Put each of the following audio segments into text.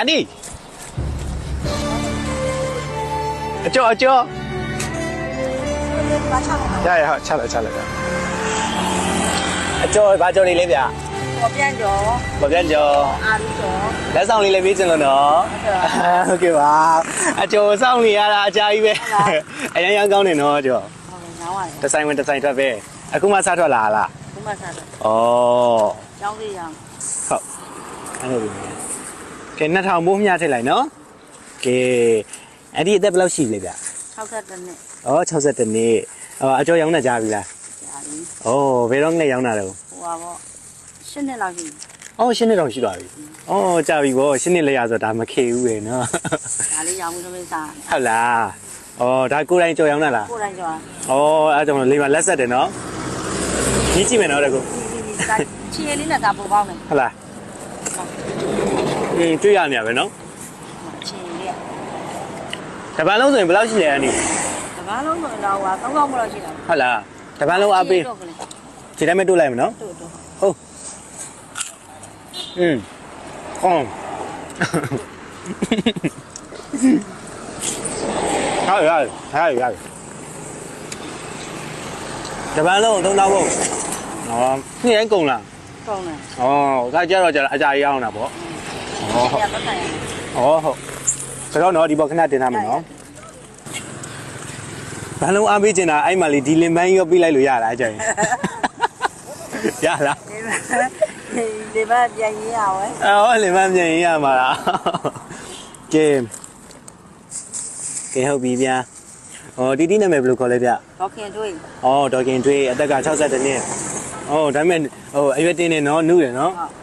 အနီအကျော်အကျော်ဘာချောင်းရရဟုတ်ချလိုက်ချလိုက်အကျော်ဘာကျော်လေးလဲဗျာပေါ်ပြန်ကြောမပြန်ကျော်အာလူကြောလက်ဆောင်လေးလည်းပေးချင်လို့နော်ဟုတ်ကဲ့ပါအကျော်ဆောင်နေရတာအကြာကြီးပဲအရင်ရောင်းကောင်းနေနော်အကျော်ဟုတ်ကဲ့ညောင်းရတယ်ဒီဇိုင်းဝင်ဒီဇိုင်းထွက်ပဲအခုမှစထွက်လာလားဘုမဆာတော့ဩကျောင်းလေးရောင်းဟုတ်အဲ့လိုပဲ ကဲ2000မိုးမြထည့်လိုက်နော်ကဲအဲ့ဒီအသက်ဘယ်လောက်ရှိလဲဗျ60နှစ်ဩ62နှစ်အော်အကျော်ရောင်းနေကြပြီလားကြာပြီဩဘယ်တော့နဲ့ရောင်းတာလဲဟိုပါပေါ့10နှစ်လောက်ရှိပြီဩရှင်းနှစ်တောင်ရှိသွားပြီဩကြာပြီဗောရှင်းနှစ်လဲရဆိုဒါမခေဘူးပဲနော်ဒါလေးရောင်းမှုသမီးစားဟုတ်လားဩဒါကိုယ်တိုင်ကြော်ရောင်းတာလားကိုယ်တိုင်ကြောဩအဲ့ကြောင့်လေးမလက်ဆက်တယ်နော်ကြီးကြည့်မယ်နော်တကူဒီဒီချီရလေးနဲ့ဒါပို့ပေါင်းမယ်ဟုတ်လား အင်းတွေ့ရနေရပဲနော်ချီရလေးတပန်းလုံးဆိုရင်ဘယ်လောက်ရှိလဲအနီတပားလုံးတော့တော့ဟာ3000မလို့ရှိတာဟုတ်လားတပန်းလုံးအပေးတော့ကလေးခြေထဲမဲ့တိုးလိုက်မနော်တို့တို့อืมကောင်းဟာရဟာရတပန်းလုံးသုံးတော့ဘုံဟောနေ့တိုင်းကုန်လားကောင်းတယ်ဩဒါကြတော့ကြတော့အကြာကြီးအောင်တာပေါ့ ဟောရပတ်ဆိုင်ရဟောဟုတ်ဆိုတော့တော့ဒီဘောခဏတင်ထားမယ်နော်ဘန်းလုံးအားပေးချင်တာအဲ့မှလေဒီလင်ပန်းရောပြီးလိုက်လို့ရလားအကြရင်ရလားဒီမှာဒီမှာပြန်ရင်းရဝဲအော်လင်မမြင်ရင်ရမှာလားကဲကဲဟုတ်ပြီဗျာဟောတီတီနာမည်ဘယ်လိုခေါ်လဲဗျတော့ခင်တွေးအော်ဒေါ်ကင်တွေးအသက်က62နှစ်အော်ဒါပေမဲ့ဟိုအရွယ်တင်းနေနော်နုတယ်နော်ဟုတ်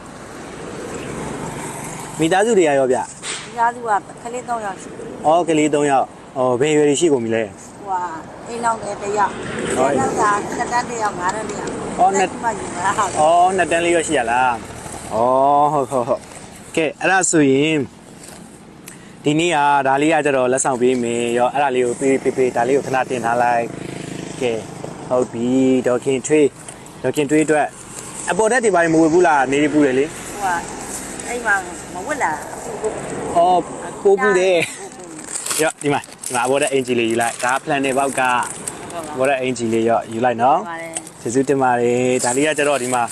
မိသားစုတွေရရောဗျဒီသားစုကခလေး3ယောက်ရှိအော်ကလေး3ယောက်အော်ဘယ်ရွယ်တွေရှိကုန်ပြီလဲဟိုဟာအိမ်လောက်နဲ့တယောက်ဟုတ်ဒီနောက်ကတက်တန်းတယောက်ငါးတန်းတယောက်အော်နှစ်ဒီမှာယူလာဟာအော်နှစ်တန်းလေးရောရှိရလားအော်ဟုတ်ဟုတ်ဟုတ်ကဲအဲ့ဒါဆိုရင်ဒီနေ့ကဒါလေးကကြတော့လက်ဆောင်ပေးမယ်ရောအဲ့ဒါလေးကိုပေးပေးပေးဒါလေးကိုခဏတင်ထားလိုက်ကဲဟုတ်ပြီဒေါ်ခင်ထွေးဒေါ်ခင်ထွေးအတွက်အပေါ်တက်ဒီပိုင်းမဝယ်ဘူးလားနေရပူတယ်လေဟိုဟာ အိမ်မှာမဝက်လာအခုအော်ပိုးပူတယ်ရောဒီမှာဒီမှာအပေါ်တက်အင်ဂျီလေးယူလိုက်ဒါ plan တွေဘောက်ကဟုတ်ပါအပေါ်တက်အင်ဂျီလေးရောယူလိုက်နော်ပါတယ်ကျေးဇူးတင်ပါတယ်ဒါလေးကကျတော့ဒီမှာ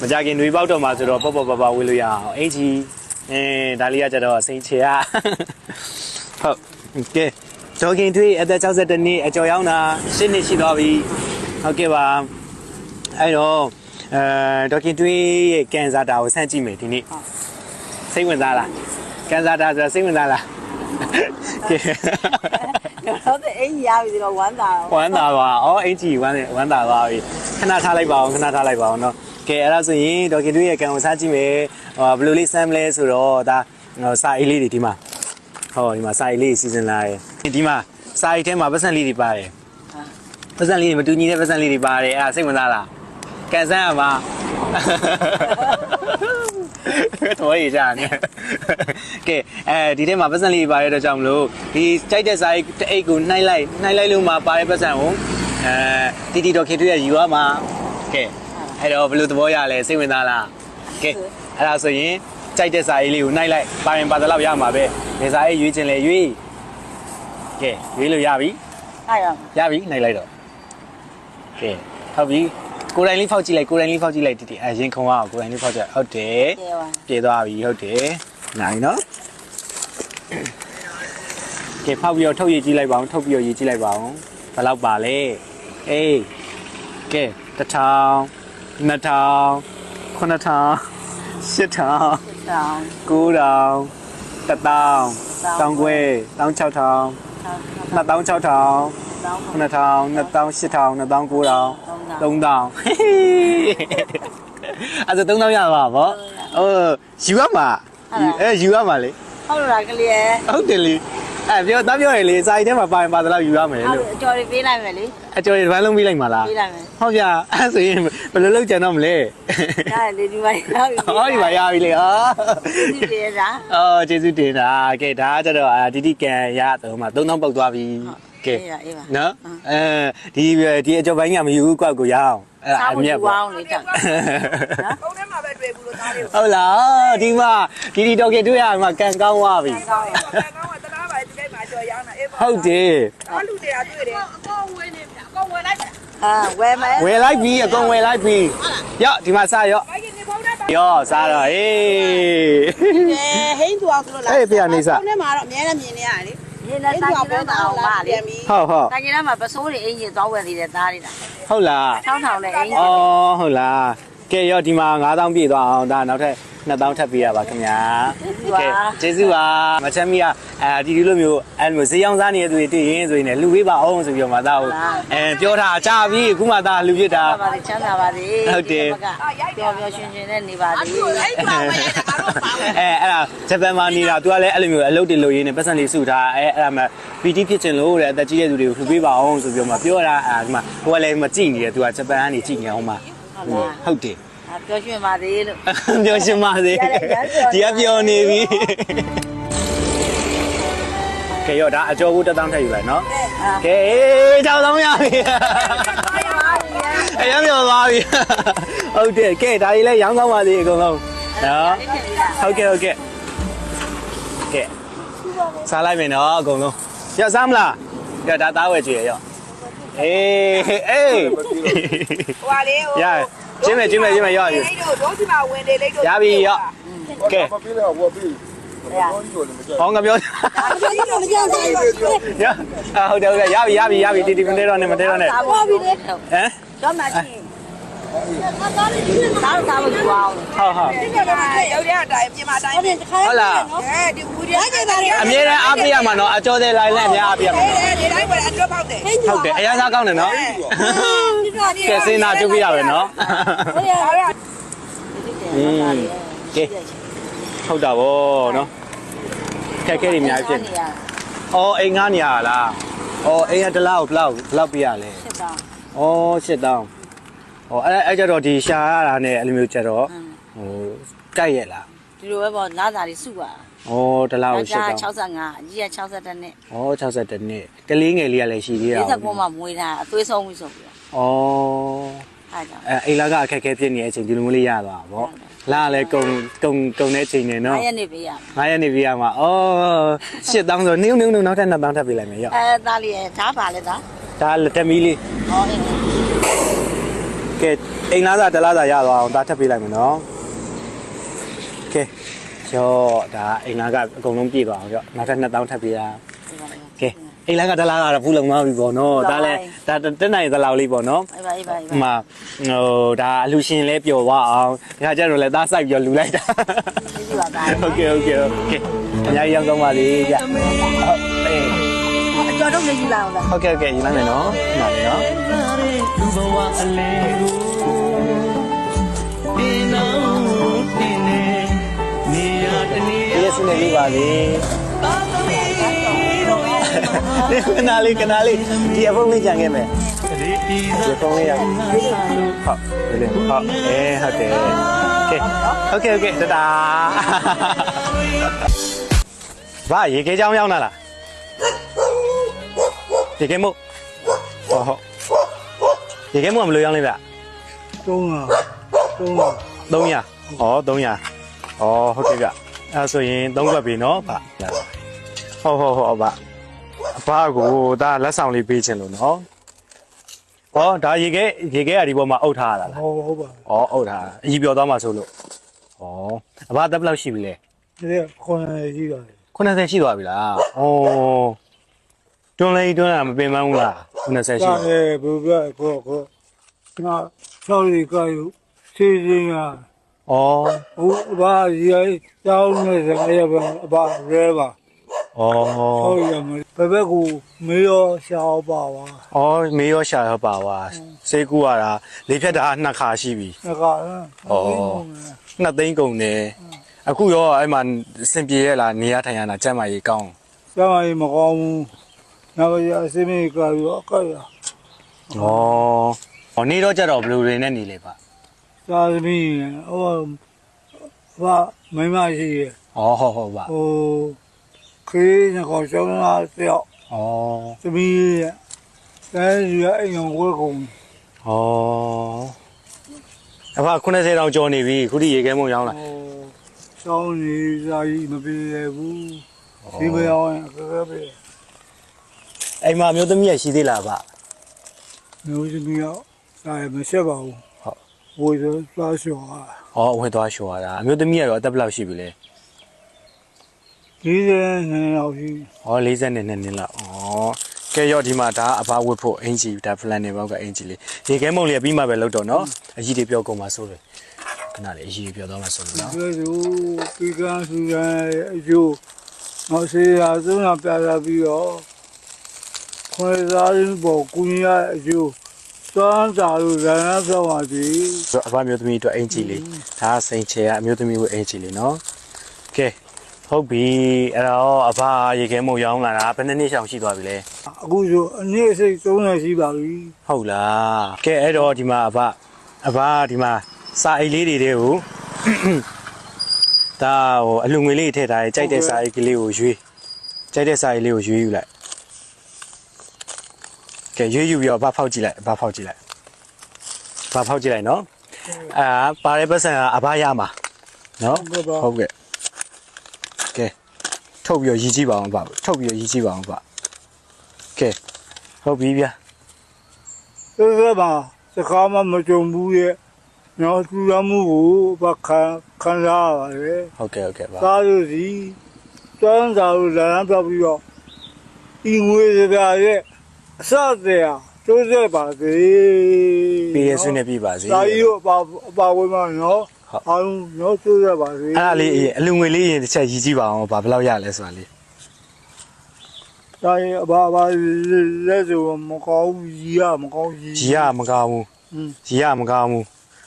မကြခင်တွေးပေါက်တော့မှာဆိုတော့ပေါ့ပေါ့ပါပါဝေးလို့ရအောင်အင်ကြီးအဲဒါလေးကကျတော့စိန်ချေရဟုတ်ကဲဒေါ်ခင်ထွေးအသက်62နှစ်အကျော်ရောက်တာ10နှစ်ရှိသွားပြီဟုတ်ကဲ့ပါအဲ့တော့အဲဒေါ်ခင်ထွေးရဲ့ကန်ဆာတာကိုဆန့်ကြည့်မယ်ဒီနေ့ စိတ်ဝင်စားလားကန်ဆာတာဆိုတာစိတ်ဝင်စားလားကဲတော့တဲ့အိမ်ရပြီတော့ဝမ်းသာတော့ဝမ်းသာပါ။အော်အင်ကြီးဝမ်းဝမ်းသာသွားပြီ။ခဏထားလိုက်ပါအောင်ခဏထားလိုက်ပါအောင်နော်။ကဲအဲ့ဒါဆိုရင်ဒေါက်ခင်တို့ရဲ့ကံကိုစားကြည့်မယ်။ဟောဘယ်လိုလေးစမ်းမလဲဆိုတော့ဒါဟိုစာအိတ်လေးတွေဒီမှာဟောဒီမှာစာအိတ်လေးစီစဉ်လာတယ်။ဒီမှာစာအိတ်ထဲမှာပတ်စံလေးတွေပါတယ်။ပတ်စံလေးတွေမတူညီတဲ့ပတ်စံလေးတွေပါတယ်။အဲ့ဒါစိတ်ဝင်စားလား။ကန်ဆန်းရပါ တော်ရကြနေကဲအဲဒီထဲမှာပတ်စံလေးပါရတဲ့အတွက်ကြောင့်မလို့ဒီကြိုက်တဲ့စာအိတ်တစ်အိတ်ကိုနှိုက်လိုက်နှိုက်လိုက်လို့မှပါတဲ့ပတ်စံကိုအဲတီတီတော်ခင်တွေ့ရယူရမှာကဲအဲ့တော့ဘယ်လိုသဘောရလဲစိတ်ဝင်စားလားကဲအဲ့ဒါဆိုရင်ကြိုက်တဲ့စာအိတ်လေးကိုနှိုက်လိုက်ပါရင်ပါတဲ့လောက်ရမှာပဲဒီစာအိတ်ရွေးချင်လဲရွေးကဲရွေးလို့ရပြီအဲ့ရရပြီနှိုက်လိုက်တော့ကဲဟုတ်ပြီ ကိုယ်တိုင်လေးဖောက်ကြည့်လိုက်ကိုယ်တိုင်လေးဖောက်ကြည့်လိုက်တီတီအဲရင်ခုံအောင်ကိုယ်တိုင်လေးဖောက်ကြည့်ဟုတ်တယ်ကျေပါပြေသွားပြီဟုတ်တယ်နိုင်နော်ကဲဖောက်ပြီးတော့ထုတ်ရည်ကြည့်လိုက်ပါအောင်ထုတ်ပြီးတော့ရည်ကြည့်လိုက်ပါအောင်ဘယ်လောက်ပါလဲအေးကဲတစ်ထောင်နှစ်ထောင်ခုနှစ်ထောင်ရှစ်ထောင်တောင်းကိုးထောင်တစ်တောင်တောင်ခွဲတောင်၆ထောင်နှစ်တောင်၆ထောင်တောင်းခုနှစ်ထောင်နှစ်တောင်ရှစ်ထောင်နှစ် တောင်ကိုးထောင်တောင်းသုံးတောင်ဟေးအဲ့ဒါသုံးတောင်ရပါဗောဟိုယူရမှာအဲယူရမှာလေဟုတ်လားကလေးရဲ့ဟုတ်တယ်လေအဲပြောသားပြောရင်လေစာရီထဲမှာပါရင်ပါသလောက်ယူရမယ်ဟုတ်လို့အကျော်လေးပေးလိုက်မယ်လေအကျော်ရဘန်းလုံးပြီးလိုက်မှာလားပေးလိုက်မယ်ဟုတ်ပြအဲ့ဆိုရင်ဘယ်လိုလုပ်ကြံတော့မလဲဒါလေဒီမှာရောက်ပြီဟောဒီမှာရပြီလေဟာဒီလေးရာအော်ကျေးဇူးတင်တာကဲဒါကကြတော့အာတီတီကန်ရတော့မှ3000ပေါက်သွားပြီကဲအေး ပါအေးပါနော်အဲဒီဒီအကျော်ပိုင်းကမယူဘူးကွက်ကိုရအောင်အဲ့ဒါစားအဖို့မြတ်ဝပေါ့အောင်လေးတောင်းဖုန်းထဲမှာပဲတွေ့တွေ့ဘူးလို့သားလေးကိုဟုတ်လားဒီမှာဒီဒီတော့ကတွေ့ရမှာကန်ကောင်းသွားပြီကောင်းတယ်ကောင်းတော့တလားပါဒီကိစ္စမှာကြော်ရောင်းတာအေးပါဟုတ်တယ်အလူတရားတွေ့တယ်အကောဝယ်နေပြအကောဝယ်လိုက်ပါအာဝယ်မယ်ဝယ်လိုက်ပြီအကုန်ဝယ်လိုက်ပြီရော့ဒီမှာစရော့ဘာကြီးနေဖုန်းနဲ့ပါရော့စားတော့ဟေးဟိန်းသူအောင်ဆိုလို့လားဟေးပြနေစဖုန်းထဲမှာတော့အများနဲ့မြင်နေရတယ်ရ င်းနဲ့တိုင်းကျင်းတော့အောင်ပါလေဟုတ်ဟုတ်တိုင်းကျင်းမှာပစိုးတွေအင်ဂျင်သွားဝယ်သေးတယ်သားလေးလားဟုတ်လားထောင်းထောင်းနဲ့အင်ဂျင်အော်ဟုတ်လားကဲရော့ဒီမှာ9000ပြည့်သွားအောင်ဒါနောက်ထပ် 2000ထပ်ပေးရပါခင်ဗျာကဲကျေးဇူးပါမချမ်းမီကအဲဒီဒီလိုမျိုးအဲလိုမျိုးဈေးရောင်းစားနေတဲ့သူတွေတွေ့ရင်ဆိုရင်လည်းလှူပေးပါအောင်ဆိုပြီးတော့မှဒါကိုအဲပြောထားကြပြီအခုမှဒါလှူဖြစ်တာပါလေချမ်းသာပါစေဟုတ်တယ်ပျော်ပျော်ရွှင်ရွှင်နဲ့နေပါစေအဲ့သူအဲ့သူအောင်ဝယ်လိုက်တာငါတို့ပါဝယ်အဲအဲ့ဒါဂျပန်မှာနေတာ तू ကလည်းအဲ့လိုမျိုးအလုပ်တွေလုပ်ရင်းနဲ့ပတ်စံလေးစုထားအဲအဲ့ဒါမှပီတီဖြစ်ချင်လို့တဲ့အသက်ကြီးတဲ့သူတွေကိုလှူပေးပါအောင်ဆိုပြီးတော့မှပြောတာအဲဒီမှာဟိုကလည်းမကြည့်နေတယ် तू ကဂျပန်ကနေကြည့်နေအောင်မှာဟုတ်တယ် ပျော်ရွှင်ပါစေလို့ပြောရှင်ပါစေဒီကပြောနေပြီကဲရောဒါအကျော်ကိုတက်တောင်းထည့်ယူလိုက်နော်ကဲကြောက်တော့ရပြီအရင်ပြောသွားပြီဟုတ်တယ်ကဲဒါကြီးလည်းရောင်းကောင်းပါသေးအကုန်လုံးနော်ဟုတ်ကဲ့ဟုတ်ကဲ့ကဲစားလိုက်မယ်နော်အကုန်လုံးရစားမလားရဒါသားဝယ်ကြည့်ရရောအေးအေးဟွာလေးဟိုရ ကျင်းမယ်ကျင်းမယ်ကျင်းမယ်ရောလိတ်တို့ဒေါစီမှာဝင်တယ်လိတ်တို့ရပြီရောကဲမပြေးတော့ဘောပြေးဘောညို့လည်းမကြဟောင်းကပြောမကြောက်မကြောက်ဘူးရအာဟုတ်တယ်ဟုတ်တယ်ရပြီရပြီရပြီတီတီမတဲတော့နဲ့မတဲတော့နဲ့သာဘောပြီလေဟမ်တော့မှချင်း သာသာမကြွအောင်ဟုတ်ဟုတ်ဒီကနေ့ရောက်တဲ့အတိုင်းပြင်မတိုင်းဟုတ်တယ်တစ်ခါဟုတ်လားအဲဒီဘူးတွေအဲ့ဒါအမြဲတမ်းအားပေးရမှာနော်အကျော်တဲ့လိုင်းလည်းအများအားပေးရမှာဒီတိုင်းပဲအတွက်ပေါက်တယ်ဟုတ်တယ်အရင်စားကောင်းတယ်နော်ကဲစင်နာကျုပ်ပြရပဲနော်ဟုတ်ရဟုတ်ရอืมကဲဟုတ်တာဗောနော်ခက်ခဲတွေအများကြီးဖြစ်နေဩအိမ်ငားနေရလားဩအိမ်ကတစ်လောက်တစ်လောက်ဘယ်လောက်ပြရလဲဖြစ်တာဩ 8000ဩအဲ့အဲ့ကြတော့ဒီရှာရတာနဲ့အဲ့လိုမျိုးကြတော့ဟိုကြိုက်ရဲ့လားဒီလိုပဲပေါ့နားသာလေးစုပါဩတစ်လောက်အကြာ8000 65အကြီးက62နှစ်ဩ62နှစ်ကလေးငယ်လေးကလည်းရှိသေးတာ40ပေါ်မှာမွေးတာအသွေးဆုံးပြီဆိုပြီးတော့ဩအားကြောင့်အဲအိမ်လာကအခက်ခဲဖြစ်နေတဲ့အချိန်ဒီလိုမျိုးလေးရသွားတာဗောလာကလည်းကုံကုံကုံတဲ့အချိန်နေနော်9ရက်နေပေးရမယ်9ရက်နေပြရမှာဩ8000ဆိုနင်းနင်းနင်းနောက်ထပ်2000ထပ်ပေးလိုက်မယ်ရောအဲသားလေးရဲ့ဓာပါလေသားဒါလက်တက်မီလေးဟောအင်း ကဲအိမ်လားစာတလားစာရသွားအောင်ဒါထပ်ပေးလိုက်မယ်နော်ကဲကျော်ဒါအိမ်လားကအကုန်လုံးပြည့်သွားအောင်ကျော်နောက်ထပ်2000ထပ်ပေးရကဲအိမ်လားကတလားကတော့ဖူးလုံသွားပြီပေါ့နော်ဒါလည်းဒါတက်နိုင်သလောက်လေးပေါ့နော်အေးပါအေးပါအေးဟိုပါမှာဟိုဒါအလူရှင်လဲပျော်သွားအောင်ဒါကြတော့လဲသားဆိုင်ပြီးတော့လူလိုက်တာကျေးဇူးပါသားဟုတ်ကဲ့ဟုတ်ကဲ့ဟုတ်ကဲ့အများကြီးရောက်ကောင်းပါလေကြဟုတ်အေးအ ကျော်တော့နေယူလာအောင်လား ဟုတ်ကဲ့ဟုတ်ကဲ့ယူလိုက်မယ်နော်ဒီမှာလေနော် လူဘဝအလေးကိုဒီနောက်တင်နေနေရတနေ့ ဒီရစနေလေးပါလေဒီကနာလေးကနာလေးဒီအဖုံးလေးကြံခဲ့မယ် ဒီဒီ ဒီအဖုံးလေးရဟုတ်ဒီလေးဟုတ်အဲဟုတ်တယ်โอเคဟုတ်ကဲ့ဟုတ်ကဲ့တတာဘာရေခဲချောင်းရောက်လာလား ရေခဲမို့ဟုတ်ဟုတ်ရေခဲမို့မလို့ရောက်လိုက်ဗျတုံးလားတုံးလား300ဩ300ဩဟုတ်ကဲ့ဗျအဲဆိုရင်3ခွက်ပြီနော်ဗျဟုတ်ဟုတ်ဟုတ်ဗျအဖကိုဒါလက်ဆောင်လေးပေးခြင်းလို့နော်ဩဒါရေခဲရေခဲအဒီပေါ်မှာအုပ်ထားရတာလားဟောဟုတ်ပါဩအုပ်ထားတာအကြီးပြောသွားမှာဆိုလို့ဩအဖတက်ဘယ်လောက်ရှိပြီလဲဒီခွန်ရကြီးတာ90ရှိသွားပြီလားဩ တွန်းလေးတွန်းတာမပင်ပန်းဘူးလား90ရှိစာပြီရဲဘုရားကိုကိုငါချောရီကယူစီစဉ်ရဩဟိုဘာရီတောင်းနေစရပါအပါရဲပါဩဟုတ်ရမဘယ်ဘက်ကိုမေးရောရှာပါပါဩမေးရောရှာရောပါဝါစေးကူရတာလေးဖြတ်တာနှစ်ခါရှိပြီငါကနှစ်သိန်းကုန်တယ်အခုရောအဲ့မှာအဆင်ပြေရလားနေရထိုင်ရတာကြမ်းမာရေးကောင်းကျမကြီးမကောင်းဘူး ငါကရအစင်းကြီးကယူအကရဩဟောနေတော့ကြတော့ဘယ်လိုတွေနဲ့နေလဲပါသာသမီဟိုဘာမိမရှိရဩဟုတ်ဟုတ်ပါဟိုခေးငါကောင်းလာတော့ဩသမီးရဲ့အဲယူရအိမ်အောင်ဝဲကုန်ဩအဖ90တောင်ကျော်နေပြီခုထိရေခဲမုံရောင်းလာဟိုစောင်းနေစာကြီးမပြေဘူးဒီမရောင်းအခက်ခဲပဲ အိမ်မှာမျိုးသမီးရရှိသေးလားအဖမျိုးစမီရောက်စာရမဆက်ပါဘူးဟုတ်ဝေးသွားလျှော်ဟာဩအဝင်သွားလျှော်ရတာအမျိုးသမီးရရောအသက်ဘယ်လောက်ရှိပြီလဲဒီတဲ့နေရောက်ရှိဩ40နဲ့နှစ်နှစ်လောက်ဩကဲရော့ဒီမှာဒါအဖဝတ်ဖို့အင်ဂျီဒါဖလန်နေဘောက်ကအင်ဂျီလေးရေခဲမုံလေးပြီးမှပဲလောက်တော့နော်အကြီးတွေပြောကုန်မှာဆိုတယ်ခဏလေးအကြီးတွေပြောတော့မှဆိုလို့နော်ဒီလိုဒီကံစုရအကျိုးမော်စီရာသုံးတာပြလာပြီးတော့ ခွေသားရင်းပေါ်ကုညအကျိုးသွမ်းစာလို့ရဟန်းဆောင်ပါသည်ဆိုတော့အဖမျိုးသမီးအတွက်အင်ဂျီလေးဒါကစိန်ချေကအမျိုးသမီးဝတ်အင်ဂျီလေးနော်ကဲဟုတ်ပြီအဲ့တော့အဖရေခဲမုံရောင်းလာတာဘယ်နှစ်နှစ်ရှောင်ရှိသွားပြီလဲအခုဆိုအနည်းစိတ်30ရှိပါပြီဟုတ်လားကဲအဲ့တော့ဒီမှာအဖအဖဒီမှာစာအိတ်လေးတွေတဲ့ကိုဒါဟိုအလူငွေလေးထည့်ထားတယ်ကြိုက်တဲ့စာအိတ်ကလေးကိုရွေးကြိုက်တဲ့စာအိတ်လေးကိုရွေးယူလိုက် ကဲရွေးယူပြီးတော့အဖဖောက်ကြည့်လိုက်အဖဖောက်ကြည့်လိုက်အဖဖောက်ကြည့်လိုက်နော်အာပါတဲ့ပတ်စံကအဖရမှာနော်ဟုတ်ကဲ့ပါဟုတ်ကဲ့ကဲထုတ်ပြီးတော့ရည်ကြည့်ပါအောင်အဖထုတ်ပြီးတော့ရည်ကြည့်ပါအောင်အဖကဲဟုတ်ပြီဗျာသေသေးပါစကားမှမကြုံဘူးရဲ့နော်သူရမှုကိုဘာခံခံစားရပါလေဟုတ်ကဲ့ဟုတ်ကဲ့ပါသားလို့စီသွမ်းစာလို့လမ်းပြောက်ပြီးတော့ဤငွေစကားရဲ့ အစတဲ့အတိုးဆက်ပါစေပေးရဆွေးနေပြပါစေသာကြီးကိုအပါအပါဝင်မနော်ဟုတ်အားလုံးနော်တိုးဆက်ပါစေအဲ့ဒါလေးအလူငွေလေးရင်တစ်ချက်ရည်ကြည့်ပါအောင်ဗာဘယ်လောက်ရလဲဆိုတာလေးသာကြီးအပါအပါလက်စုံမကောင်းဘူးကြီးရမကောင်းကြီးကြီးရမကောင်းဘူးอืมကြီးရမကောင်းဘူး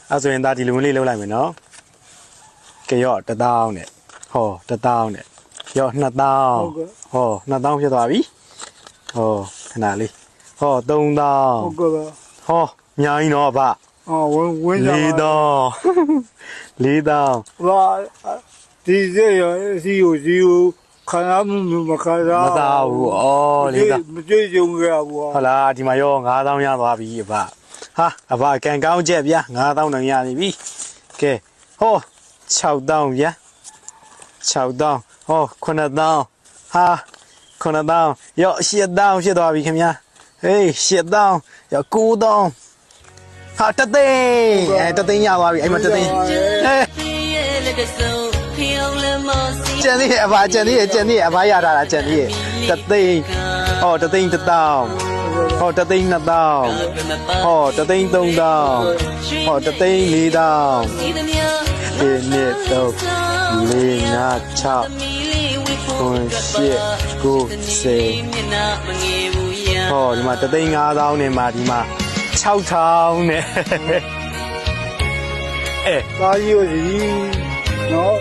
အဲ့ဆိုရင်ဒါဒီလူငွေလေးလုံးလိုက်မယ်နော်ကဲရော့တစ်တောင်းနဲ့ဟောတစ်တောင်းနဲ့ရော့နှစ်တောင်းဟုတ်ကဲ့ဟောနှစ်တောင်းဖြစ်သွားပြီဟော ခဏလေးဟောသုံးတောင်းဟုတ်ကဲ့ပါဟောအများကြီးတော့ဗာအော်ဝင်ဝင်ကြလေးတောင်းလေးတောင်းဘာဒီစေရစီကိုစီကိုခံရမှုမခံရမသားဘူးဩလေးတောင်းမကြွကြုံကြဘူးဟုတ်လားဒီမှာရော9000ရသွားပြီအဖဟာအဖကန်ကောင်းချက်ဗျာ9000တောင်ရနေပြီကဲဟော6000ဗျာ6000ဟော9000ဟာ 9000ရော8000ဖြစ်သွားပြီခင်ဗျာဟေး8000ရော9000ဟာတသိန်းအဲတသိန်းရသွားပြီအဲ့မှာတသိန်းဟဲ့ကျန်သေးရဲ့အဖကျန်သေးရဲ့ကျန်သေးရဲ့အဖရတာလားကျန်သေးရဲ့တသိန်းဟောတသိန်း1000ဟောတသိန်း2000ဟောတသိန်း3000ဟောတသိန်း4000ဒီနေ့တော့ လေးနာချခွန်ရှစ်ကိုစေဟောဒီမှာတသိန်း9000နဲ့မှာဒီမှာ6000နဲ့အဲသာကြီးကိုစီနော်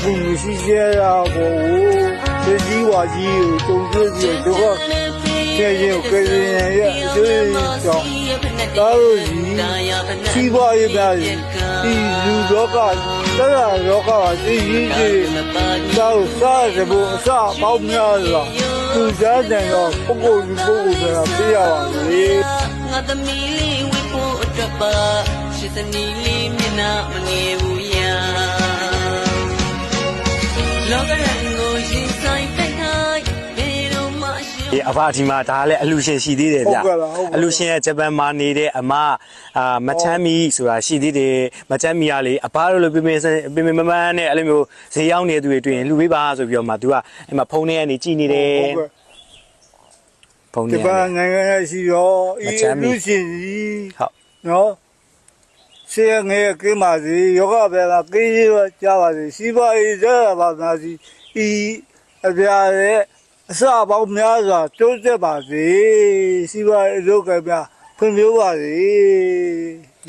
ဘူးမရှိကြရဘောဒီကြီးဝါကြီးကိုတုံ့ပြန်ပြီးတော့ကျေကျေကိုကြည့်ရင်ရဲ့အကျိုးကြောင့် သာလို့စီစီးပွားရေးပါစီဒီလူလောကတရားလောကသိကြီးကြီးသာလို့စားရဖို့အစပေါင်းများစွာသူစားတယ်တော့ပုဂ္ဂိုလ်ပုဂ္ဂိုလ်ဆိုတာပြရပါလေငါသမီးလေးဝိဖို့အတွက်ပါရှစ်သမီးလေးမျက်နှာမငယ်ဘူးယာလောကရ ဒီအဖဒီမှာဒါလည်းအလူရှင်ရှိသေးတယ်ဗျဟုတ်ကဲ့ပါဟုတ်ကဲ့အလူရှင်ရဲ့ဂျပန်မှာနေတဲ့အမအာမချမ်းမီဆိုတာရှိသေးတယ်မချမ်းမီကလေအဖတို့လိုပြင်းပြင်းပြင်းပြင်းမမန်းနဲ့အဲ့လိုမျိုးဈေးရောက်နေတဲ့သူတွေတွေ့ရင်လှူပေးပါဆိုပြီးတော့မှ तू ကအဲ့မှာဖုန်းထဲကနေကြည်နေတယ်ဟုတ်ကဲ့ဖုန်းဒီထဲပါကနေနိုင်ငံရရှိတော့ဤမချမ်းမီလူရှင်ကြီးဟုတ်နော်ဆေးငယ်ကင်းပါစေယောဂဘေကကင်းရကြပါစေစီးပွားရေးရပါသာစီဤအပြာရဲ့ အစပေါင်းများစွာတိုးတက်ပါစေစီးပွားရေးလောကများဖွံ့ဖြိုးပါစေ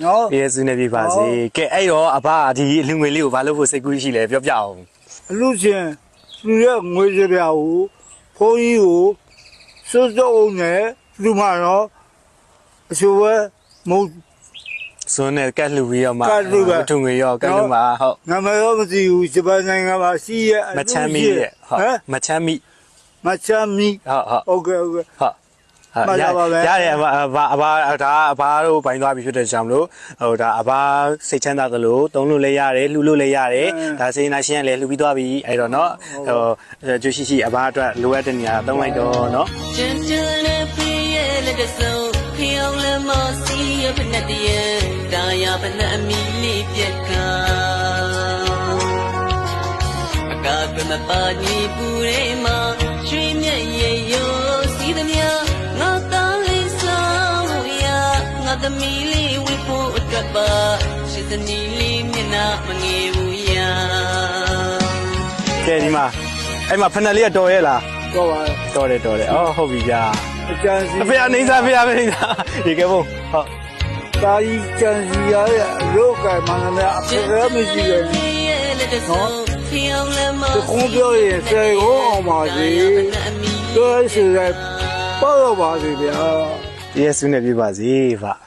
နော်ပြည့်စုံနေပြီပါစေကဲအဲ့တော့အဖဒီအလူငွေလေးကိုဘာလို့ဖို့စိတ်ကူးရှိလဲပြောပြအောင်အလူရှင်လူရဲ့ငွေစပြာကိုဘုန်းကြီးကိုစိုးစိုးအောင်နဲ့လူမတော့အချို့ပဲမဟုတ်စွန်းနဲ့ကတ်လှူပြီးတော့မှကတ်လှူပဲမထုံငွေရောကတ်လှူပါဟုတ်နာမည်တော့မသိဘူးဂျပန်နိုင်ငံမှာရှိရဲ့အမချမ်းမီရဲ့ဟုတ်ဟမ်မချမ်းမီ မချမ်းမီ ဟုတ်ဟုတ် ဟုတ်ကဲ့ဟုတ်ကဲ့ ဟုတ် မှတ်ရပါပဲ ရတယ်အဘအဘအဘဒါအဘတို့ဘိုင်းသွားပြီဖြစ်တဲ့ကြောင့်မလို့ဟိုဒါအဘစိတ်ချမ်းသာသလိုသုံးလို့လည်းရတယ်လှူလို့လည်းရတယ်ဒါစေနာရှင်ကလည်းလှူပြီးသွားပြီအဲ့တော့เนาะဟိုကြွရှိရှိအဘအတွက်လိုအပ်တဲ့နေရာသုံးလိုက်တော့เนาะ ကျန်ကျန်နဲ့ပြည့်ရဲ့လက်တဆုံဖျောင်းလည်းမစီရဖနဲ့တည်းတာယာဖနဲ့အမီလေးပြက်ကအကာကမပါညီပူရဲမှာရွှေမြ သမီးလေးဝိဖို့အတွက်ပါရှိသနီလေးမျက်နှာမငယ်ဘူးရာကဲဒီမှာအဲ့မှာဖက်နယ်လေးကတော်ရဲ့လားတော့ပါတော်တယ်တော်တယ်အော်ဟုတ်ပြီဗျာအကျန်စီအဖေအနေစားဖေးဖေးနေတာဒီကဲဘုံဟုတ်တာကြီးကျန်စီရတဲ့အလုပ်ကမှန်တယ်အဖေရမရှိတယ်နော်တခုံးပြောရင်ဆယ်ကိုအောင်ပါစေပြောရစီလိုက်ပေါ့တော့ပါစေဗျာယေရှုနဲ့ပြပါစေဗျ